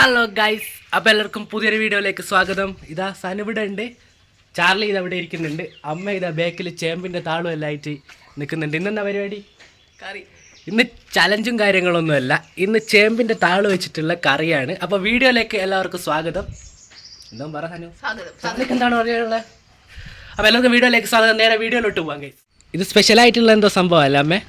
Hello guys അപ്പോൾ എല്ലാവർക്കും പുതിയൊരു വീഡിയോയിലേക്ക് സ്വാഗതം. ഇതാ സനുവിടെ ഉണ്ട്. ചാർലി ഇത് അവിടെ ഇരിക്കുന്നുണ്ട്. അമ്മ ഇതാ ബാക്കിൽ ചേമ്പിന്റെ താളും എല്ലാം ആയിട്ട് നിൽക്കുന്നുണ്ട്. ഇന്നെന്താ പരിപാടി? കറി. ഇന്ന് ചലഞ്ചും കാര്യങ്ങളൊന്നുമല്ല ഇന്ന് ചേമ്പിന്റെ താൾ വെച്ചിട്ടുള്ള കറിയാണ്. അപ്പോൾ വീഡിയോയിലേക്ക് എല്ലാവർക്കും സ്വാഗതം. എന്തോ പറ സനു. സ്വാഗതം. എന്താണ് പറയാനുള്ളത് അപ്പോൾ എല്ലാവർക്കും വീഡിയോയിലേക്ക് സ്വാഗതം. നേരെ വീഡിയോയിലോട്ട് പോകാം ഗൈസ് ഇത് സ്പെഷ്യലായിട്ടുള്ള എന്തോ സംഭവമല്ല അമ്മേ?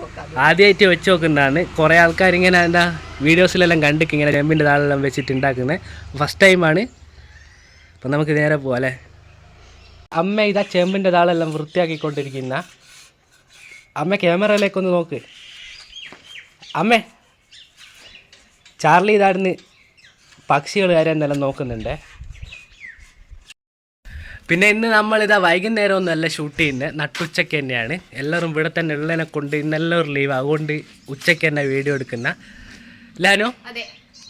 നോക്കാം. ആദ്യമായിട്ട് വെച്ച് നോക്കുന്നതാണ്. കുറേ ആൾക്കാർ ഇങ്ങനെ എന്താ വീഡിയോസിലെല്ലാം കണ്ടിട്ട് ഇങ്ങനെ ചെമ്പിന്റെ താളെല്ലാം വെച്ചിട്ട് ഉണ്ടാക്കുന്നത് ഫസ്റ്റ് ടൈമാണ് അപ്പം നമുക്ക് നേരെ പോവാം അല്ലേ? അമ്മ ഇതാ ചെമ്പിന്റെ താളെല്ലാം വൃത്തിയാക്കിക്കൊണ്ടിരിക്കുന്ന. അമ്മ ക്യാമറയിലേക്ക് ഒന്ന് നോക്ക്. അമ്മേ ചാർലി ഇതാടുന്ന് പക്ഷികൾ കാര്യം എന്നെല്ലാം നോക്കുന്നുണ്ട്. പിന്നെ ഇന്ന് നമ്മൾ ഇതാ വൈകുന്നേരം ഒന്നല്ല ഷൂട്ട് ചെയ്യുന്നത് നട്ടുച്ചയ്ക്ക് തന്നെയാണ്. എല്ലാവരും ഇവിടെ തന്നെ ഉള്ളതിനെ കൊണ്ട് ഇന്നെല്ലാവരും ലീവ് അതുകൊണ്ട് ഉച്ചയ്ക്ക് തന്നെ വീഡിയോ എടുക്കുന്ന. ലാനോ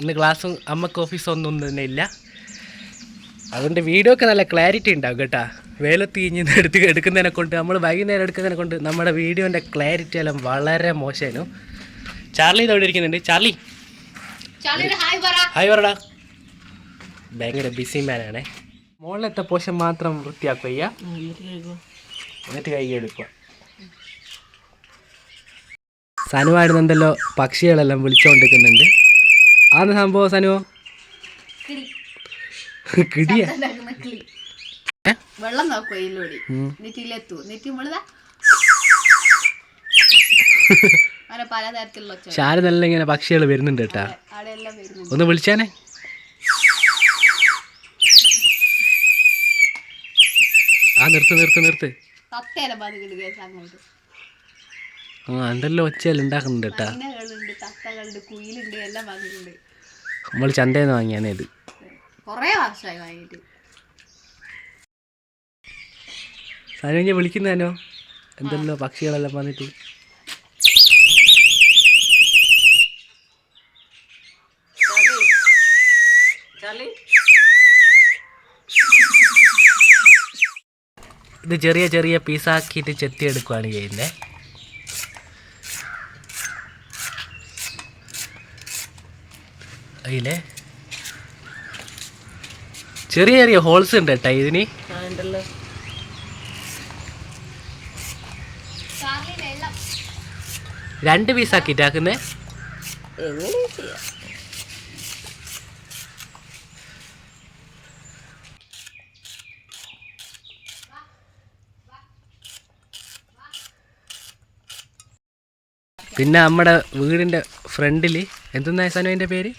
ഇന്ന് ക്ലാസ്സും അമ്മയ്ക്ക് ഓഫീസും ഒന്നും തന്നെ ഇല്ല. അതുകൊണ്ട് വീഡിയോ ഒക്കെ നല്ല ക്ലാരിറ്റി ഉണ്ടാവും കേട്ടാ. വേലത്ത് ഇഞ്ഞ് എടുത്ത് എടുക്കുന്നതിനെ കൊണ്ട് നമ്മൾ വൈകുന്നേരം എടുക്കുന്നതിനെ കൊണ്ട് നമ്മുടെ വീഡിയോന്റെ ക്ലാരിറ്റി എല്ലാം വളരെ മോശമായിരുന്നു. ചാർലി ഇത് അവിടെ ഇരിക്കുന്നുണ്ട്. ചാർലി. ഹായ് പറ. ഹായ് പറടാ. ഭയങ്കര ബിസി മാനാണേ മുകളിലത്തെ പോഷൻ മാത്രം വൃത്തിയാക്കുക എന്നിട്ട് കൈ എടുക്കുക. സനുവായിരുന്നുണ്ടല്ലോ പക്ഷികളെല്ലാം വിളിച്ചുകൊണ്ടിരിക്കുന്നുണ്ട് ആന്ന് സംഭവം സനു? കിടിയ. ഉണ്ടാക്കുന്ന വെള്ളം നോക്കുക ഇതിലൂടെ ഉം. എന്നിട്ട് ഇതിലെത്തു എന്നിട്ട് നമ്മളിതാ അങ്ങനെ പലതരത്തിലുള്ള ഒച്ച ശാര നല്ല ഇങ്ങനെ പക്ഷികൾ വരുന്നുണ്ട് കേട്ടാ. ഒന്ന് വിളിച്ചാനേ. നിർത്ത് നിർത്ത് നിർത്ത്. ആ എന്തെല്ലാം ഒച്ചയെല്ലാം ഉണ്ടാക്കുന്നുണ്ട് കേട്ടാ. നമ്മൾ ചന്തയിൽ നിന്ന് വാങ്ങിയാണ് ഇത്. ഞാൻ വിളിക്കുന്നതിനോ എന്തെല്ലോ പക്ഷികളെല്ലാം വന്നിട്ട് ചാർലി ഇത് ചെറിയ ചെറിയ പീസാക്കിയിട്ട് ചെത്തിയെടുക്കുകയാണ് ചെയ്യുന്നത് അതിലെ ചെറിയ ചെറിയ ഹോൾസ് ഉണ്ട് കേട്ടോ ഇതിന്. രണ്ട് പീസാക്കിയിട്ടാക്കുന്നേ. എങ്ങനെ ചെയ്യാം? പിന്നെ നമ്മുടെ വീടിന്റെ ഫ്രണ്ടിൽ എന്തെന്നാ സനുവിന്റെ പേര്?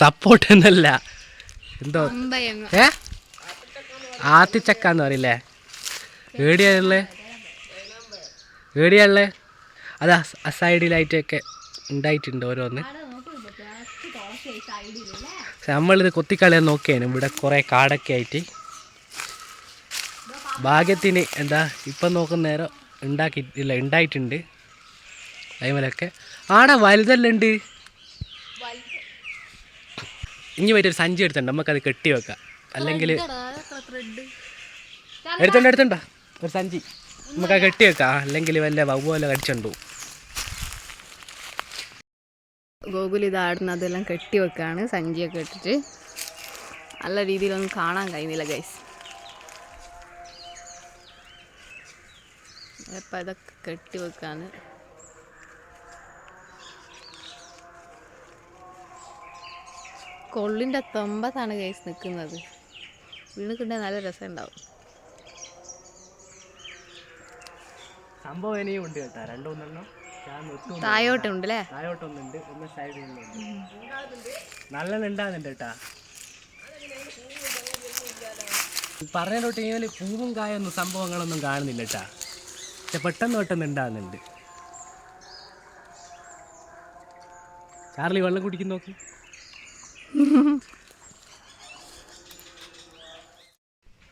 സപ്പോർട്ട് എന്നല്ല. എന്തോ? ഏ? ആത്തിച്ചക്ക എന്ന് പറയില്ലേ ഏടിയാണുള്ളേ ഏടിയാണുള്ളേ അത് അസൈഡിലായിട്ടൊക്കെ സൈഡിലായിട്ടൊക്കെ ഉണ്ടായിട്ടുണ്ട് ഓരോന്ന്. നമ്മളിത് കൊത്തിക്കളയാൻ നോക്കിയാണ്. ഇവിടെ കുറേ കാടൊക്കെ ആയിട്ട്. ഭാഗ്യത്തിന് എന്താ ഇപ്പം നോക്കുന്ന നേരം ഉണ്ടാക്കി ഇല്ല ഉണ്ടായിട്ടുണ്ട്. അതിമലൊക്കെ ആടെ വലുതെല്ലാം ഉണ്ട് ഇനി പറ്റൊരു സഞ്ചി എടുത്തുണ്ട് നമുക്കത് കെട്ടി വെക്കാം. അല്ലെങ്കിൽ എടുത്തുണ്ട് എടുത്തുണ്ടോ ഒരു സഞ്ചി. നമുക്ക് ആ കെട്ടി വെക്കാം. അല്ലെങ്കിൽ വല്ല വവ്വോല കടിച്ചുണ്ടോ ഗോകുൽ ഇതാടുന്ന അതെല്ലാം കെട്ടി വെക്കാണ്. സഞ്ചിയൊക്കെ ഇട്ടിട്ട്. നല്ല രീതിയിലൊന്നും കാണാൻ കഴിയുന്നില്ല ഗൈസ് അപ്പം ഇതൊക്കെ കെട്ടി വെക്കാണ്. കൊള്ളിന്റെ തൊമ്പത്താണ് കേസ് നിൽക്കുന്നത് വീണ് കിട്ടാൻ നല്ല രസം ഉണ്ടാവും സംഭവം ഇനിയും ഉണ്ട് കേട്ടോ. തായോട്ടുണ്ട് അല്ലേ ഒന്ന് സൈഡിലുണ്ട് ഉണ്ടാകുന്നുണ്ട് കേട്ടാ. പറഞ്ഞോട്ട് ഇങ്ങനെ പൂവും കായൊന്നും സംഭവങ്ങളൊന്നും കാണുന്നില്ല കേട്ടാ. പക്ഷെ പെട്ടെന്ന് പെട്ടെന്ന് ഉണ്ടാകുന്നുണ്ട്. ചാർലി വെള്ളം കുടിക്കുന്ന നോക്ക്.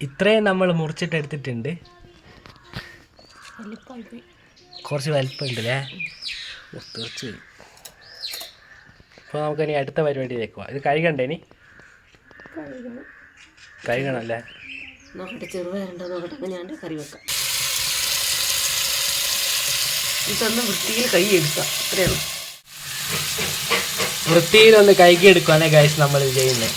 ഇത്രയും നമ്മൾ മുറിച്ചിട്ട് എടുത്തിട്ടുണ്ട്. കുറച്ച് വലിപ്പമുണ്ട് അല്ലേ? അപ്പോൾ നമുക്ക് ഇനി അടുത്ത പരിപാടിയിലേക്ക് പോവാം. ഇത് കഴുകണ്ടേ ഇനി? കഴുകണം അല്ലേ? നോക്കട്ടെ ചെറുപയറുണ്ടോ നോക്കട്ടെ. ഞാൻ കറി വെക്കാം. ഇതൊന്ന് വൃത്തിയിൽ കൈ എടുക്കാം. അത്രയാണ് വൃത്തിയിലൊന്ന് കൈകി എടുക്കുവാണ് ഗൈസ് നമ്മൾ ചെയ്യുന്നത്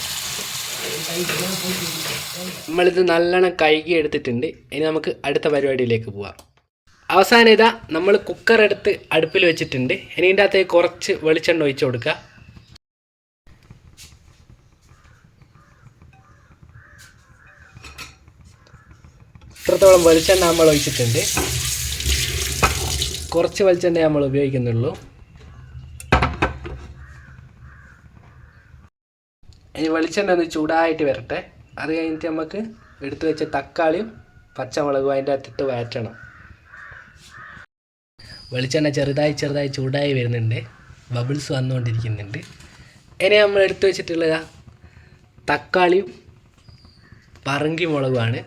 നമ്മളിത് നല്ലോണം കൈകി എടുത്തിട്ടുണ്ട് ഇനി നമുക്ക് അടുത്ത പരിപാടിയിലേക്ക് പോവാം. അവസാനം ഇതാ നമ്മൾ കുക്കർ എടുത്ത് അടുപ്പിൽ വെച്ചിട്ടുണ്ട്. ഇനി ഇതിന്റെ അകത്തേക്ക് കുറച്ച് വെളിച്ചെണ്ണ ഒഴിച്ചു കൊടുക്കുക ഇത്രത്തോളം വെളിച്ചെണ്ണ നമ്മൾ ഒഴിച്ചിട്ടുണ്ട്. കുറച്ച് വെളിച്ചെണ്ണ നമ്മൾ ഉപയോഗിക്കുന്നുള്ളൂ. ഇനി വെളിച്ചെണ്ണ ഒന്ന് ചൂടായിട്ട് വരട്ടെ. അത് കഴിഞ്ഞിട്ട് നമുക്ക് എടുത്തു വെച്ച തക്കാളിയും പച്ചമുളകും അതിന്റെ അകത്തിട്ട് വഴറ്റണം. വെളിച്ചെണ്ണ ചെറുതായി ചെറുതായി ചൂടായി വരുന്നുണ്ട്. ബബിൾസ് വന്നുകൊണ്ടിരിക്കുന്നുണ്ട്. ഇനി നമ്മൾ എടുത്തു വെച്ചിട്ടുള്ള തക്കാളിയും പറങ്കി മുളകുമാണ്.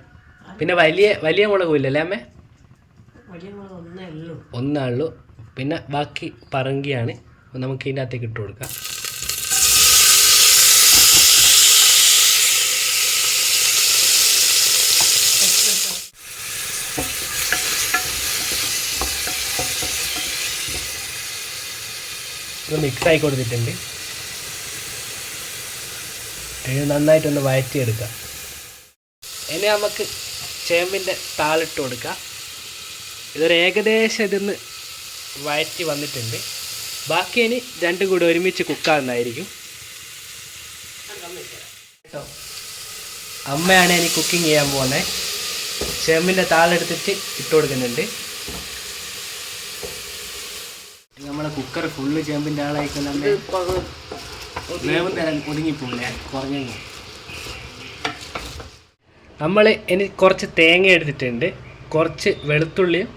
പിന്നെ വലിയ വലിയ മുളകും ഇല്ലല്ലേ അമ്മേ ഉള്ളൂ. പിന്നെ ബാക്കി പറങ്കിയാണ്. നമുക്ക് ഇതിന്റെ അകത്തേക്ക് ഇട്ട് കൊടുക്കാം. ഇത് മിക്സ് ആയി കൊടുത്തിട്ടുണ്ട്. ഇത് നന്നായിട്ടൊന്ന് വഴറ്റിയെടുക്കുക ഇനി നമുക്ക് ചേമ്പിന്റെ താളിട്ട് കൊടുക്കാം. ഇതൊരു ഏകദേശം ഇതിന്ന് വഴറ്റി വന്നിട്ടുണ്ട്. ബാക്കി ഇനി രണ്ടും കൂടി ഒരുമിച്ച് കുക്കാവുന്നതായിരിക്കും. കേട്ടോ? അമ്മയാണ് ഇനി കുക്കിംഗ് ചെയ്യാൻ പോകുന്നത്. ചേമ്പിന്റെ താളെടുത്തിട്ട് ഇട്ട് കൊടുക്കുന്നുണ്ട് നമ്മളെ കുക്കർ ഫുള്ള് ചേമ്പിന്റെ ആളായിക്കുന്ന വേവ് തരാൻ ഒതുങ്ങിപ്പോയില്ലേ കുറഞ്ഞു നമ്മൾ ഇനി കുറച്ച് തേങ്ങ എടുത്തിട്ടുണ്ട്. കുറച്ച് വെളുത്തുള്ളിയും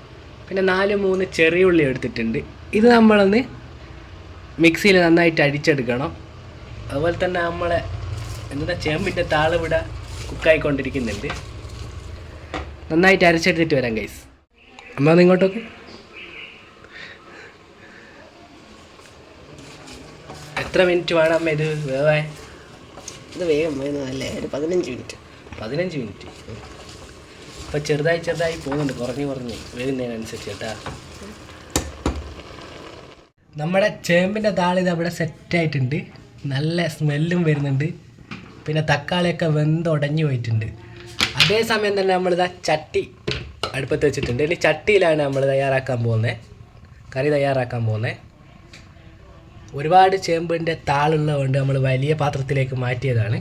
പിന്നെ നാല് മൂന്ന് ചെറിയ ഉള്ളി എടുത്തിട്ടുണ്ട്. ഇത് നമ്മളൊന്ന് മിക്സിയിൽ നന്നായിട്ട് അടിച്ചെടുക്കണം അതുപോലെ തന്നെ നമ്മളെ എന്താ ചേമ്പിന്റെ താളിവിട കുക്കായിക്കൊണ്ടിരിക്കുന്നുണ്ട്. നന്നായിട്ട് അരച്ചെടുത്തിട്ട് വരാം ഗൈസ് അമ്മ ഒന്ന് എത്ര മിനിറ്റ് വേണം അമ്മ ഇത് വേവാൻ? ഇത് വേഗം വരുന്നതല്ലേ ഒരു പതിനഞ്ച് മിനിറ്റ് പതിനഞ്ച് മിനിറ്റ് ഇപ്പം ചെറുതായി ചെറുതായി പോകുന്നുണ്ട്. കുറഞ്ഞ് കുറഞ്ഞ് വരുന്നതിനനുസരിച്ച് കേട്ടാ. നമ്മുടെ ചേമ്പിന്റെ താളിത് അവിടെ സെറ്റായിട്ടുണ്ട് നല്ല സ്മെല്ലും വരുന്നുണ്ട്. പിന്നെ തക്കാളിയൊക്കെ വെന്തുടഞ്ഞു പോയിട്ടുണ്ട്. അതേസമയം തന്നെ നമ്മളിതാ ചട്ടി അടുപ്പത്ത് വെച്ചിട്ടുണ്ട്. ഇനി ചട്ടിയിലാണ് നമ്മൾ തയ്യാറാക്കാൻ പോകുന്നത്. കറി തയ്യാറാക്കാൻ പോകുന്നത്. ഒരുപാട് ചേമ്പിന്റെ താളുള്ളതുകൊണ്ട് നമ്മൾ വലിയ പാത്രത്തിലേക്ക് മാറ്റിയതാണ്.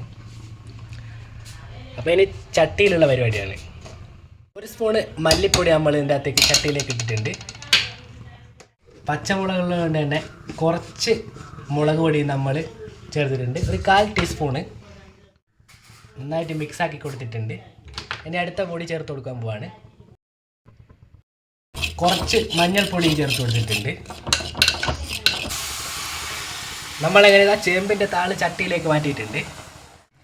അപ്പോൾ ഇനി ചട്ടിയിലുള്ള പരിപാടിയാണ്. ഒരു സ്പൂണ് മല്ലിപ്പൊടി നമ്മൾ ഇതിന്റെ അകത്തേക്ക് ചട്ടിയിലേക്ക് ഇട്ടിട്ടുണ്ട്. പച്ചമുളകുള്ളത് കൊണ്ട് തന്നെ കുറച്ച് മുളക് പൊടി നമ്മൾ ചേർത്തിട്ടുണ്ട്. ഒരു കാൽ ടീസ്പൂണ് നന്നായിട്ട് മിക്സ് ആക്കി കൊടുത്തിട്ടുണ്ട്. ഇനി അടുത്ത പൊടി ചേർത്ത് കൊടുക്കാൻ പോവാണ്. കുറച്ച് മഞ്ഞൾപ്പൊടിയും ചേർത്ത് കൊടുത്തിട്ടുണ്ട്. നമ്മളെങ്ങനെ ആ ചേമ്പിന്റെ താൾ ചട്ടിയിലേക്ക് മാറ്റിയിട്ടുണ്ട്.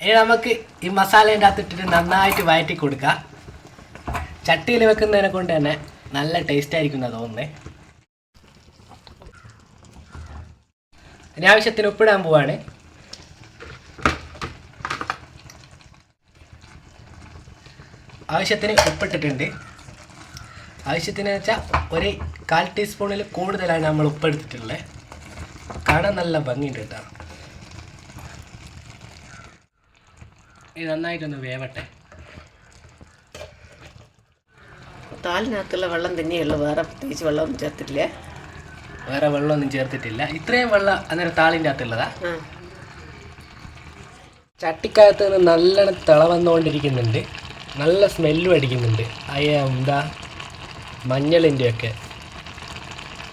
ഇനി നമുക്ക് ഈ മസാലേന്റെ അകത്ത് ഇട്ടിട്ട് നന്നായിട്ട് വഴറ്റി കൊടുക്കാം. ചട്ടിയിൽ വെക്കുന്നതിനെ കൊണ്ട് തന്നെ നല്ല ടേസ്റ്റ് ആയിരിക്കും എന്നാണ് തോന്നുന്നത് ഇനി ആവശ്യത്തിന് ഉപ്പിടാൻ പോവാണ്. ആവശ്യത്തിന് ഉപ്പിട്ടിട്ടുണ്ട്. ആവശ്യത്തിന് വെച്ചാൽ ഒരു കാൽ ടീസ്പൂണിൽ കൂടുതലാണ് നമ്മൾ ഉപ്പെടുത്തിട്ടുള്ളത് കാണാൻ നല്ല ഭംഗിയുണ്ട് കേട്ടോ. ഇത് നന്നായിട്ടൊന്ന് വേവട്ടെ. താലിനകത്തുള്ള വെള്ളം തന്നെയുള്ളൂ. വേറെ പ്രത്യേകിച്ച് വെള്ളമൊന്നും ചേർത്തിട്ടില്ല. വേറെ വെള്ളമൊന്നും ചേർത്തിട്ടില്ല. ഇത്രയും വെള്ളം അന്നേരം താളിന്റെ അകത്തുള്ളതാ? ചട്ടിക്കകത്ത് നിന്ന് നല്ലോണം തിള വന്നുകൊണ്ടിരിക്കുന്നുണ്ട് നല്ല സ്മെല്ലും അടിക്കുന്നുണ്ട്. അയ്യ എന്താ മഞ്ഞളിന്റെ ഒക്കെ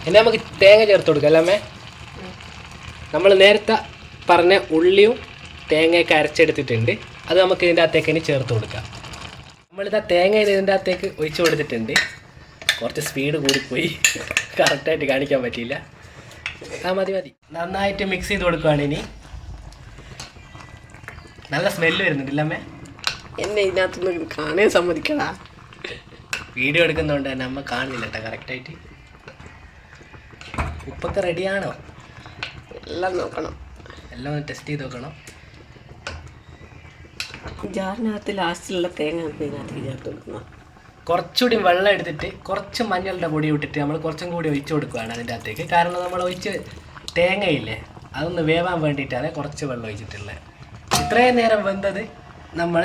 ഇനി നമുക്ക് തേങ്ങ ചേർത്ത് കൊടുക്കാം അല്ലേ നമ്മൾ നേരത്തെ പറഞ്ഞ ഉള്ളിയും തേങ്ങയൊക്കെ അരച്ചെടുത്തിട്ടുണ്ട്. അത് നമുക്ക് ഇതിന്റെ അകത്തേക്ക് ഇനി ചേർത്ത് കൊടുക്കാം. നമ്മളിതാ തേങ്ങ ഇതിന്റെ അകത്തേക്ക് ഒഴിച്ച് കൊടുത്തിട്ടുണ്ട്. കുറച്ച് സ്പീഡ് കൂടിപ്പോയി. കറക്റ്റായിട്ട് കാണിക്കാൻ പറ്റിയില്ല. ആ മതി മതി. നന്നായിട്ട് മിക്സ് ചെയ്ത് കൊടുക്കുകയാണ് ഇനി. നല്ല സ്മെല്ല് വരുന്നുണ്ടല്ലേ അമ്മേ? എന്നെ ഇതിനകത്തുനിന്ന് കാണാൻ സമ്മതിക്കടാ. വീഡിയോ എടുക്കുന്നതുകൊണ്ട് തന്നെ അമ്മ കാണുന്നില്ല കേട്ടോ കറക്റ്റായിട്ട് ഉപ്പൊക്കെ റെഡിയാണോ എല്ലാം നോക്കണം. എല്ലാം ഒന്ന് ടെസ്റ്റ് ചെയ്ത് നോക്കണം. ജാറിനകത്ത് ലാസ്റ്റിലുള്ള തേങ്ങ നമുക്ക് ഇതിനകത്ത് ചേർത്ത് കൊടുക്കണം കുറച്ചുകൂടി വെള്ളം എടുത്തിട്ട് കുറച്ച് മഞ്ഞളുടെ പൊടി ഇട്ടിട്ട് നമ്മൾ കുറച്ചും കൂടി ഒഴിച്ചു കൊടുക്കുകയാണ് അതിന്റെ അകത്തേക്ക്. കാരണം നമ്മൾ ഒഴിച്ച് തേങ്ങയില്ലേ അതൊന്ന് വേവാൻ വേണ്ടിയിട്ടാണ് കുറച്ച് വെള്ളം ഒഴിച്ചിട്ടുള്ളത്. ഇത്രയും നേരം വെന്തത് നമ്മൾ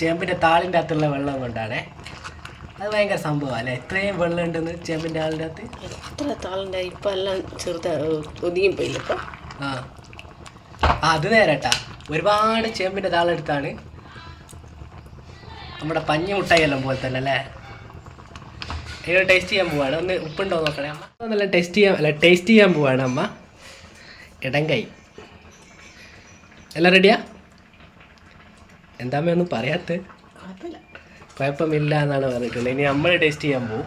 ചേമ്പിന്റെ താളിന്റെ അകത്തുള്ള വെള്ളം കൊണ്ടാണ് അത് ഭയങ്കര സംഭവം അല്ലേ? ഇത്രയും വെള്ളം ഉണ്ടെന്ന് ചേമ്പിന്റെ ആളിന്റെ അകത്ത്? എത്ര താളുണ്ടായി ഇപ്പം എല്ലാം ചെറുതാ ഒതുങ്ങിപ്പോയില്ല ഇപ്പം? ആ. അത് നേരട്ടാ. ഒരുപാട് ചേമ്പിന്റെ താളെടുത്താണ് നമ്മുടെ പഞ്ഞി മുട്ടായിയെല്ലാം പോലെ തന്നെ അല്ലേ? ഇങ്ങനെ ടേസ്റ്റ് ചെയ്യാൻ പോവാണ്? ഒന്ന് ഉപ്പുണ്ടോ നോക്കണേ അമ്മ. നല്ല ടേസ്റ്റ് ചെയ്യാൻ അല്ല ടേസ്റ്റ് ചെയ്യാൻ പോവാണ് അമ്മ. ഇടം കൈ. എല്ലാം റെഡിയാ എന്താ അമ്മയൊന്നും കുഴപ്പമില്ല എന്നാണ് പറഞ്ഞിട്ടുള്ളത്. ഇനി നമ്മൾ ടേസ്റ്റ് ചെയ്യാൻ പോകും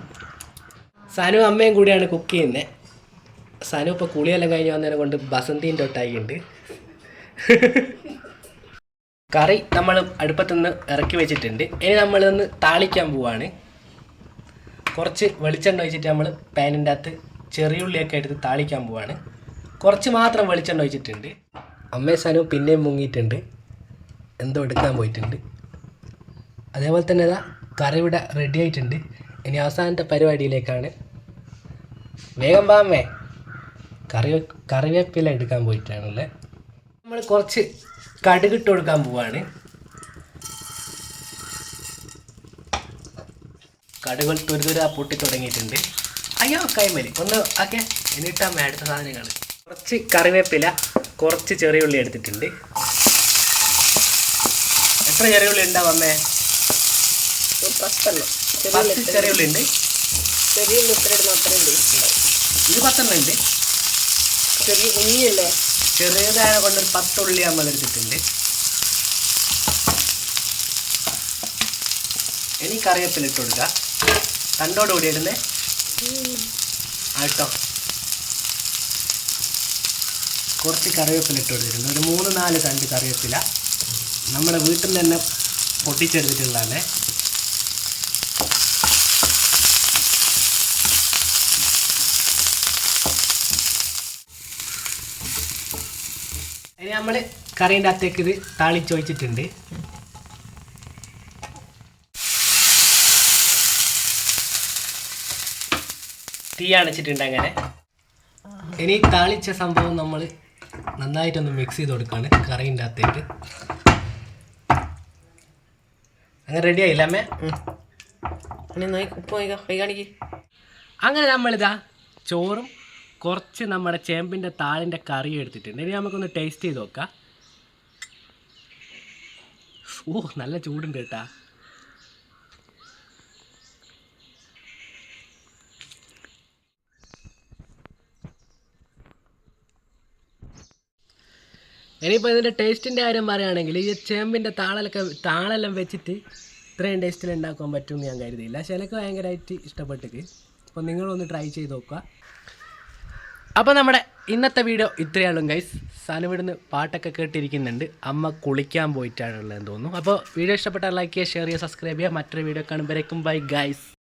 സനു അമ്മയും കൂടിയാണ് കുക്ക് ചെയ്യുന്നത് സനു ഇപ്പോൾ കുളിയെല്ലാം കഴിഞ്ഞ് വന്നതിനെ കൊണ്ട് ബസന്തിന്റെ ഒട്ടായിട്ടുണ്ട്. കറി നമ്മൾ അടുപ്പത്തുനിന്ന് ഇറക്കി വെച്ചിട്ടുണ്ട്. ഇനി നമ്മളിതൊന്ന് താളിക്കാൻ പോവാണ്. കുറച്ച് വെളിച്ചെണ്ണ ഒഴിച്ചിട്ട് നമ്മൾ പാനിന്റെ അകത്ത് ചെറിയുള്ളിയൊക്കെ എടുത്ത് താളിക്കാൻ പോവാണ്. കുറച്ച് മാത്രം വെളിച്ചെണ്ണ ഒഴിച്ചിട്ടുണ്ട്. അമ്മേ സനു പിന്നെയും മുങ്ങിയിട്ടുണ്ട്. എന്തോ എടുക്കാൻ പോയിട്ടുണ്ട്. അതേപോലെ തന്നെ ഇതാ കറി ഇവിടെ റെഡി ആയിട്ടുണ്ട്. ഇനി അവസാനത്തെ പരിപാടിയിലേക്കാണ്. വേഗം പാമേ കറി കറിവേപ്പില എടുക്കാൻ പോയിട്ടാണല്ലേ? നമ്മൾ കുറച്ച് കടുകിട്ട് കൊടുക്കാൻ പോവാണ്. കടുകൾ തുരുതുര പൊട്ടി തുടങ്ങിയിട്ടുണ്ട്. അയ്യോ കൈമലി ഒന്ന് ഓക്കെ എന്നിട്ടാ അടുത്ത സാധനങ്ങൾ കുറച്ച് കറിവേപ്പില കുറച്ച് ചെറിയ ഉള്ളി എടുത്തിട്ടുണ്ട്. എത്ര ചെറിയ ഉള്ളി ഉണ്ടാവും അമ്മേ? ഒരു പത്തെണ്ണം. ചെറിയ പത്ത് ചെറിയ ഉള്ളി ഉണ്ട് ചെറിയ ഉള്ളി എത്ര ഇടുന്ന അത്രയും ടേസ്റ്റ് ഉണ്ടാവും ഇത് പത്തെണ്ണം ഉണ്ട്. ചെറിയ കുഞ്ഞിയല്ലേ? ചെറിയതായ കൊണ്ട് ഒരു പത്തുള്ളി നമ്മൾ എടുത്തിട്ടുണ്ട്. ഇനി കറിവേപ്പില ഇട്ട് കൊടുക്കുക. തണ്ടോടുകൂടി ഇടുന്നേ. ആട്ടോ കുറച്ച് കറിവേപ്പില ഇട്ട് കൊടുത്തിട്ടുണ്ട്. ഒരു മൂന്ന് നാല് തണ്ട് കറിവേപ്പില. നമ്മുടെ വീട്ടിൽ നിന്ന് തന്നെ പൊട്ടിച്ചെടുത്തിട്ടുള്ളതാണ്. ഇനി നമ്മൾ കറീന്റെ അകത്തേക്ക് ഇത് താളിച്ചൊഴിച്ചിട്ടുണ്ട്. തീ അണച്ചിട്ടുണ്ട് അങ്ങനെ. ഇനി താളിച്ച സംഭവം നമ്മൾ നന്നായിട്ടൊന്ന് മിക്സ് ചെയ്ത് കൊടുക്കുകയാണ് കറീന്റെ അകത്തേക്ക്. അങ്ങനെ റെഡി ആയില്ല അമ്മേ? ഇനി നോക്കി ഉപ്പ് നോക്കാം കൈ കാണിക്ക്. അങ്ങനെ നമ്മളിതാ ചോറും കുറച്ച് നമ്മുടെ ചേമ്പിന്റെ താളിന്റെ കറി എടുത്തിട്ടുണ്ട്. ഇനി നമുക്കൊന്ന് ടേസ്റ്റ് ചെയ്ത് നോക്കാം. ഓ നല്ല ചൂടുണ്ട് കേട്ടാ. ഇനിയിപ്പോൾ ഇതിന്റെ ടേസ്റ്റിന്റെ കാര്യം പറയുകയാണെങ്കിൽ ഈ ചേമ്പിന്റെ താളലൊക്കെ താളെല്ലാം വെച്ചിട്ട് ഇത്രയും ടേസ്റ്റിൽ ഉണ്ടാക്കാൻ പറ്റുമെന്ന് ഞാൻ കരുതിയില്ല. ചിലക്ക് ഭയങ്കരമായിട്ട് ഇഷ്ടപ്പെട്ടിട്ട്. അപ്പോൾ നിങ്ങളൊന്ന് ട്രൈ ചെയ്ത് നോക്കുക. അപ്പോൾ നമ്മുടെ ഇന്നത്തെ വീഡിയോ ഇത്രയുള്ളൂ ഗൈസ് സാനുവിടുന്ന് പാട്ടൊക്കെ കേട്ടിരിക്കുന്നുണ്ട്. അമ്മ കുളിക്കാൻ പോയിട്ടാണുള്ളതെന്ന് തോന്നുന്നു. അപ്പോൾ വീഡിയോ ഇഷ്ടപ്പെട്ടാൽ ലൈക്ക് ചെയ്യുക ഷെയർ ചെയ്യുക സബ്സ്ക്രൈബ് ചെയ്യുക. മറ്റൊരു വീഡിയോ കാണുമ്പോഴേക്കും ബൈ ഗൈസ്